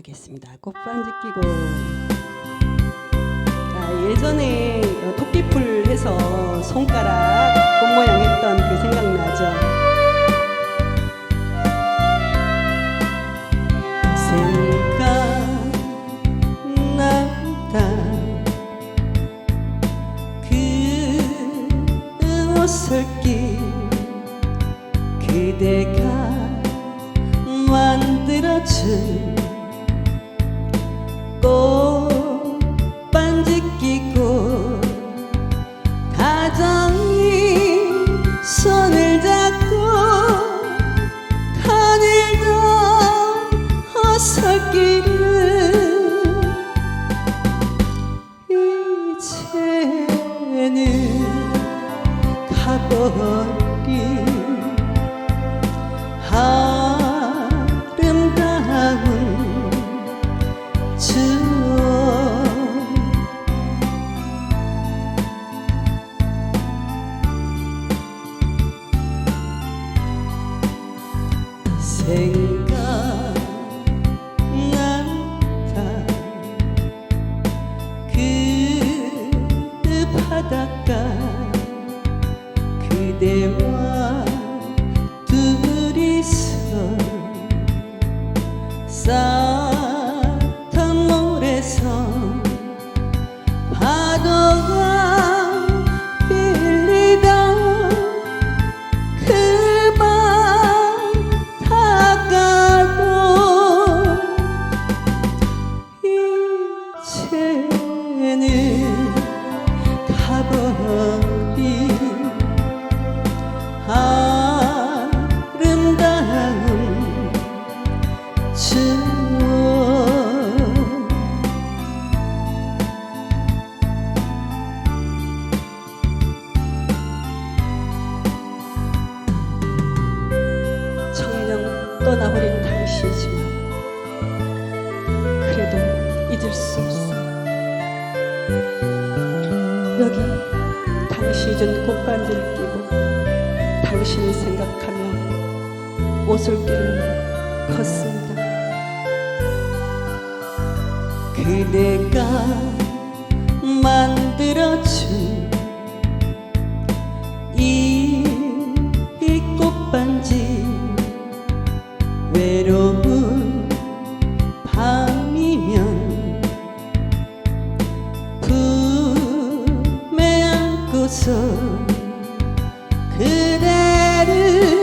하겠습니다. 꽃반지 끼고 자, 예전에 어, 토끼풀 해서 손가락 꽃 모양 했던 그 생각나죠? 생각나다 그 옷을길 그대가 만들어준 꽃반지 끼고 가정이 손을 잡고 가늘던 어설길을 이제는 가버린 아름다운 추 생각난다 그 가버린 아름다운 추억 청년 떠나버린 당시이지만 여기 당시 준 꽃반지를 끼고 당신을 생각하며 오솔길을 걷습니다. 그대가 만들어준 안고서 그대를